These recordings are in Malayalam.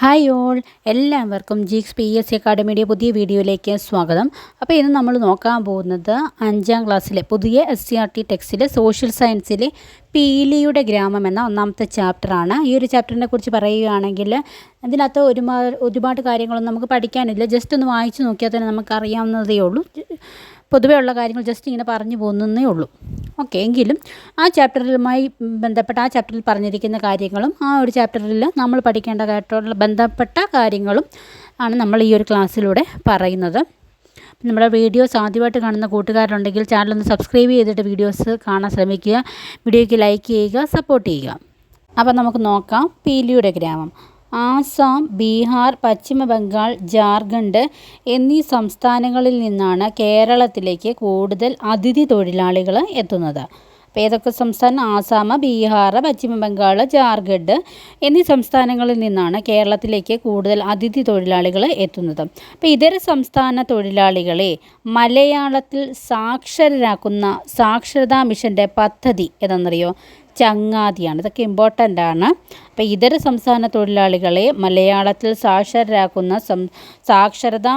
ഹായ് ഓൾ എല്ലാവർക്കും ജിക്സ് പി എസ് സി അക്കാഡമിയുടെ പുതിയ വീഡിയോയിലേക്ക് സ്വാഗതം. അപ്പോൾ ഇന്ന് നമ്മൾ നോക്കാൻ പോകുന്നത് അഞ്ചാം ക്ലാസ്സിലെ പുതിയ എസ് സി ആർ ടി ടെക്സ്റ്റിലെ സോഷ്യൽ സയൻസിലെ പീലിയുടെ ഗ്രാമം എന്ന ഒന്നാമത്തെ ചാപ്റ്ററാണ് ഈ ഒരു ചാപ്റ്ററിനെ കുറിച്ച് പറയുകയാണെങ്കിൽ ഇതിനകത്ത് ഒരുപാട് ഒരുപാട് കാര്യങ്ങളൊന്നും നമുക്ക് പഠിക്കാനില്ല. ജസ്റ്റ് ഒന്ന് വായിച്ചു നോക്കിയാൽ തന്നെ നമുക്ക് അറിയാവുന്നതേ ഉള്ളൂ. പൊതുവേ ഉള്ള കാര്യങ്ങൾ ജസ്റ്റ് ഇങ്ങനെ പറഞ്ഞു പോകുന്നതേ ഉള്ളൂ. ഓക്കെ എങ്കിലും ആ ചാപ്റ്ററുമായി ബന്ധപ്പെട്ട ആ ചാപ്റ്ററിൽ പറഞ്ഞിരിക്കുന്ന കാര്യങ്ങളും ആ ഒരു ചാപ്റ്ററിൽ നമ്മൾ പഠിക്കേണ്ടതായിട്ടുള്ള ബന്ധപ്പെട്ട കാര്യങ്ങളും ആണ് നമ്മൾ ഈ ഒരു ക്ലാസ്സിലൂടെ പറയുന്നത്. നമ്മുടെ വീഡിയോസ് ആദ്യമായിട്ട് കാണുന്ന കൂട്ടുകാരുണ്ടെങ്കിൽ ചാനലൊന്ന് സബ്സ്ക്രൈബ് ചെയ്തിട്ട് വീഡിയോസ് കാണാൻ ശ്രമിക്കുക. വീഡിയോയ്ക്ക് ലൈക്ക് ചെയ്യുക സപ്പോർട്ട് ചെയ്യുക. അപ്പോൾ നമുക്ക് നോക്കാം പീലിയുടെ ഗ്രാമം. ആസാം ബീഹാർ പശ്ചിമ ബംഗാൾ ജാർഖണ്ഡ് എന്നീ സംസ്ഥാനങ്ങളിൽ നിന്നാണ് കേരളത്തിലേക്ക് കൂടുതൽ അതിഥി തൊഴിലാളികൾ എത്തുന്നത്. അപ്പോൾ ഏതൊക്കെ സംസ്ഥാനം? ആസാം ബീഹാർ പശ്ചിമ ബംഗാൾ ജാർഖണ്ഡ് എന്നീ സംസ്ഥാനങ്ങളിൽ നിന്നാണ് കേരളത്തിലേക്ക് കൂടുതൽ അതിഥി തൊഴിലാളികൾ എത്തുന്നത്. അപ്പോൾ ഇതര സംസ്ഥാന തൊഴിലാളികളെ മലയാളത്തിൽ സാക്ഷരരാക്കുന്ന സാക്ഷരതാ മിഷന്റെ പദ്ധതി ഏതാണെന്നറിയോ ചങ്ങാതിയാണ്. ഇതൊക്കെ ഇമ്പോർട്ടന്റ് ആണ്. അപ്പോൾ ഇതര സംസ്ഥാന തൊഴിലാളികളെ മലയാളത്തിൽ സാക്ഷരരാക്കുന്ന സം സാക്ഷരതാ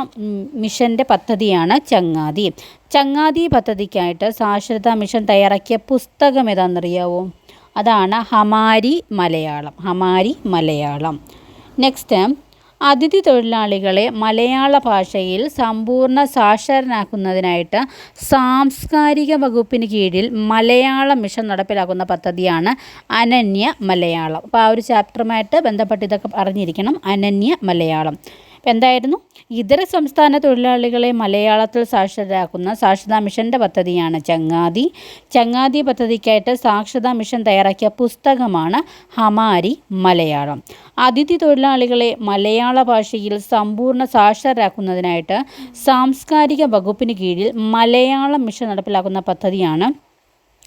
മിഷന്റെ പദ്ധതിയാണ് ചങ്ങാതി. ചങ്ങാതി പദ്ധതിക്കായിട്ട് സാക്ഷരതാ മിഷൻ തയ്യാറാക്കിയ പുസ്തകം ഏതാണെന്നറിയാവോ? അതാണ് ഹമാരി മലയാളം. ഹമാരി മലയാളം. നെക്സ്റ്റ് അതിഥി തൊഴിലാളികളെ മലയാള ഭാഷയിൽ സമ്പൂർണ സാക്ഷരനാക്കുന്നതിനായിട്ട് സാംസ്കാരിക വകുപ്പിന് കീഴിൽ മലയാള മിഷൻ നടപ്പിലാക്കുന്ന പദ്ധതിയാണ് അനന്യ മലയാളം. അപ്പോൾ ആ ഒരു ചാപ്റ്ററുമായിട്ട് ബന്ധപ്പെട്ട് ഇതൊക്കെ അറിഞ്ഞിരിക്കണം. അനന്യ മലയാളം. എന്തായിരുന്നു? ഇതര സംസ്ഥാന തൊഴിലാളികളെ മലയാളത്തിൽ സാക്ഷരരാക്കുന്ന സാക്ഷരതാ മിഷന്റെ പദ്ധതിയാണ് ചങ്ങാതി. ചങ്ങാതി പദ്ധതിക്കായിട്ട് സാക്ഷരതാ മിഷൻ തയ്യാറാക്കിയ പുസ്തകമാണ് ഹമാരി മലയാളം. അതിഥി തൊഴിലാളികളെ മലയാള ഭാഷയിൽ സമ്പൂർണ സാക്ഷരരാക്കുന്നതിനായിട്ട് സാംസ്കാരിക വകുപ്പിന് കീഴിൽ മലയാളം മിഷൻ നടപ്പിലാക്കുന്ന പദ്ധതിയാണ്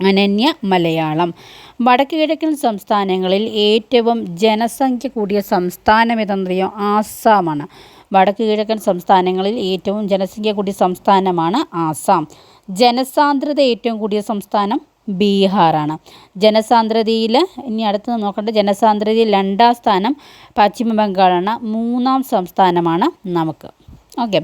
അനന്യ മലയാളം. വടക്ക് കിഴക്കൻ സംസ്ഥാനങ്ങളിൽ ഏറ്റവും ജനസംഖ്യ കൂടിയ സംസ്ഥാനം ഏതെന്നറിയോ ആസാമാണ്. വടക്ക് കിഴക്കൻ സംസ്ഥാനങ്ങളിൽ ഏറ്റവും ജനസംഖ്യ കൂടിയ സംസ്ഥാനമാണ് ആസാം. ജനസാന്ദ്രത ഏറ്റവും കൂടിയ സംസ്ഥാനം ബീഹാറാണ്. ജനസാന്ദ്രതയിൽ ഇനി അടുത്ത് നോക്കേണ്ട ജനസാന്ദ്രതയിൽ രണ്ടാം സ്ഥാനം പശ്ചിമ ബംഗാളാണ് മൂന്നാം സംസ്ഥാനമാണ് നമുക്ക്. ഓക്കെ.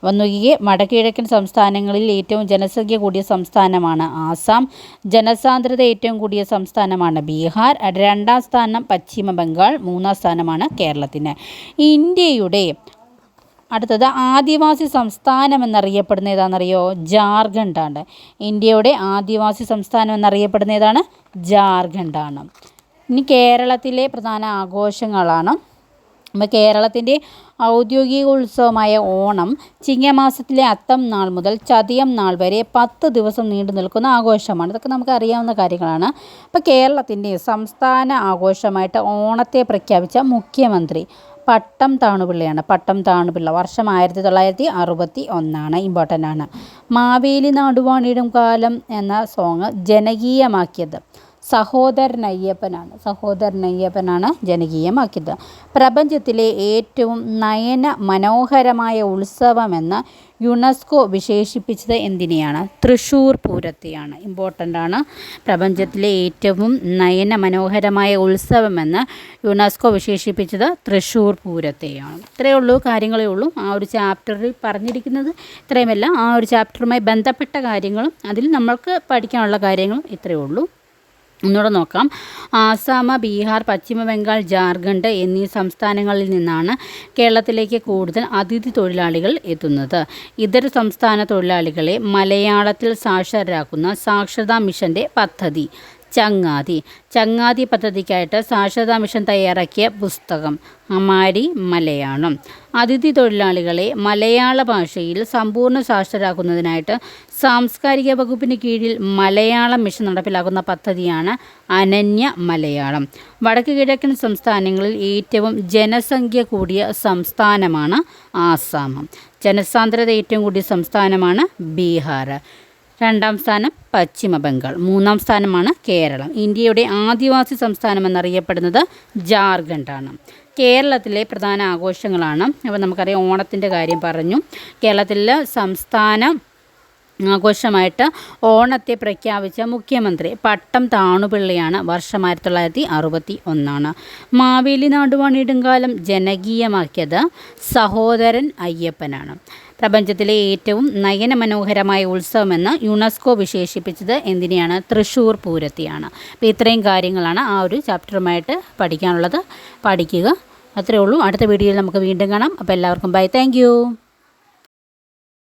അപ്പം വടക്കുകിഴക്കൻ സംസ്ഥാനങ്ങളിൽ ഏറ്റവും ജനസംഖ്യ കൂടിയ സംസ്ഥാനമാണ് ആസാം. ജനസാന്ദ്രത ഏറ്റവും കൂടിയ സംസ്ഥാനമാണ് ബീഹാർ. രണ്ടാം സ്ഥാനം പശ്ചിമ ബംഗാൾ മൂന്നാം സ്ഥാനമാണ് കേരളത്തിന്. ഇന്ത്യയുടെ അടുത്തത് ആദിവാസി സംസ്ഥാനം എന്നറിയപ്പെടുന്ന ഏതാണെന്നറിയോ? ജാർഖണ്ഡാണ്. ഇന്ത്യയുടെ ആദിവാസി സംസ്ഥാനം എന്നറിയപ്പെടുന്ന ഏതാണ്? ജാർഖണ്ഡാണ്. ഇനി കേരളത്തിലെ പ്രധാന ആഘോഷങ്ങളാണ് അപ്പോൾ കേരളത്തിന്റെ ഔദ്യോഗിക ഉത്സവമായ ഓണം ചിങ്ങമാസത്തിലെ അത്തം നാൾ മുതൽ ചതിയം നാൾ വരെ പത്ത് ദിവസം നീണ്ടു നിൽക്കുന്ന ആഘോഷമാണ്. ഇതൊക്കെ നമുക്ക് അറിയാവുന്ന കാര്യങ്ങളാണ്. അപ്പോൾ കേരളത്തിന്റെ സംസ്ഥാന ആഘോഷമായിട്ട് ഓണത്തെ പ്രഖ്യാപിച്ച മുഖ്യമന്ത്രി പട്ടം താണുപിള്ളയാണ്. പട്ടം താണുപിള്ള വർഷം ആയിരത്തി തൊള്ളായിരത്തി അറുപത്തി ഒന്നാണ്. ഇമ്പോർട്ടന്റ് ആണ്. മാവേലി നാടുവാണിടും കാലം എന്ന സോങ് ജനകീയമാക്കിയത്. സഹോദരൻ അയ്യപ്പനാണ്. ജനകീയമാക്കിയത്. പ്രപഞ്ചത്തിലെ ഏറ്റവും നയന മനോഹരമായ ഉത്സവമെന്ന് യുനെസ്കോ വിശേഷിപ്പിച്ചത് എന്തിനെയാണ്? തൃശ്ശൂർ പൂരത്തെയാണ്. ഇമ്പോർട്ടന്റ് ആണ്. പ്രപഞ്ചത്തിലെ ഏറ്റവും നയന മനോഹരമായ ഉത്സവമെന്ന് യുനെസ്കോ വിശേഷിപ്പിച്ചത് തൃശ്ശൂർ പൂരത്തെയാണ്. ഇത്രയേ ഉള്ളൂ കാര്യങ്ങളേ ഉള്ളൂ. ആ ഒരു ചാപ്റ്ററിൽ പറഞ്ഞിരിക്കുന്നത് ഇത്രയുമല്ല. ആ ഒരു ചാപ്റ്ററുമായി ബന്ധപ്പെട്ട കാര്യങ്ങളും അതിൽ നമ്മൾക്ക് പഠിക്കാനുള്ള കാര്യങ്ങളും ഇത്രയേ ഉള്ളൂ. ഒന്നുകൂടെ നോക്കാം. ആസാമ ബീഹാർ പശ്ചിമ ബംഗാൾ ജാർഖണ്ഡ് എന്നീ സംസ്ഥാനങ്ങളിൽ നിന്നാണ് കേരളത്തിലേക്ക് കൂടുതൽ അതിഥി തൊഴിലാളികൾ എത്തുന്നത്. ഇതര സംസ്ഥാന തൊഴിലാളികളെ മലയാളത്തിൽ സാക്ഷരരാക്കുന്ന സാക്ഷരതാ മിഷന്റെ പദ്ധതി. ചങ്ങാതി. ചങ്ങാതി പദ്ധതിക്കായിട്ട് സാക്ഷരതാ മിഷൻ തയ്യാറാക്കിയ പുസ്തകം അമാരി മലയാളം. അതിഥി തൊഴിലാളികളെ മലയാള ഭാഷയിൽ സമ്പൂർണ സാക്ഷരരാക്കുന്നതിനായിട്ട് സാംസ്കാരിക വകുപ്പിന് കീഴിൽ മലയാളം മിഷൻ നടപ്പിലാക്കുന്ന പദ്ധതിയാണ് അനന്യ മലയാളം. വടക്ക് കിഴക്കൻ സംസ്ഥാനങ്ങളിൽ ഏറ്റവും ജനസംഖ്യ കൂടിയ സംസ്ഥാനമാണ് ആസാം. ജനസാന്ദ്രത ഏറ്റവും കൂടിയ സംസ്ഥാനമാണ് ബീഹാർ. രണ്ടാം സ്ഥാനം പശ്ചിമ ബംഗാൾ മൂന്നാം സ്ഥാനമാണ് കേരളം. ഇന്ത്യയുടെ ആദിവാസി സംസ്ഥാനം എന്നറിയപ്പെടുന്നത് ജാർഖണ്ഡാണ്. കേരളത്തിലെ പ്രധാന ആഘോഷങ്ങളാണ്. അപ്പോൾ നമുക്കറിയാം ഓണത്തിന്റെ കാര്യം പറഞ്ഞു. കേരളത്തിലെ സംസ്ഥാന ആഘോഷമായിട്ട് ഓണത്തെ പ്രഖ്യാപിച്ച മുഖ്യമന്ത്രി പട്ടം താണുപിള്ളയാണ് വർഷം ആയിരത്തി തൊള്ളായിരത്തി അറുപത്തി ഒന്നാണ് മാവേലി നാടുവാണിടുങ്കാലം ജനകീയമാക്കിയത്. സഹോദരൻ അയ്യപ്പനാണ്. പ്രപഞ്ചത്തിലെ ഏറ്റവും നയനമനോഹരമായ ഉത്സവമെന്ന് യുനെസ്കോ വിശേഷിപ്പിച്ചത് എന്തിനെയാണ്? തൃശ്ശൂർ പൂരത്തെയാണ്. അപ്പോൾ ഇത്രയും കാര്യങ്ങളാണ് ആ ഒരു ചാപ്റ്ററുമായിട്ട് പഠിക്കാനുള്ളത്. പഠിക്കുക. അത്രേ ഉള്ളൂ. അടുത്ത വീഡിയോയിൽ നമുക്ക് വീണ്ടും കാണാം. അപ്പോൾ എല്ലാവർക്കും ബൈ. താങ്ക്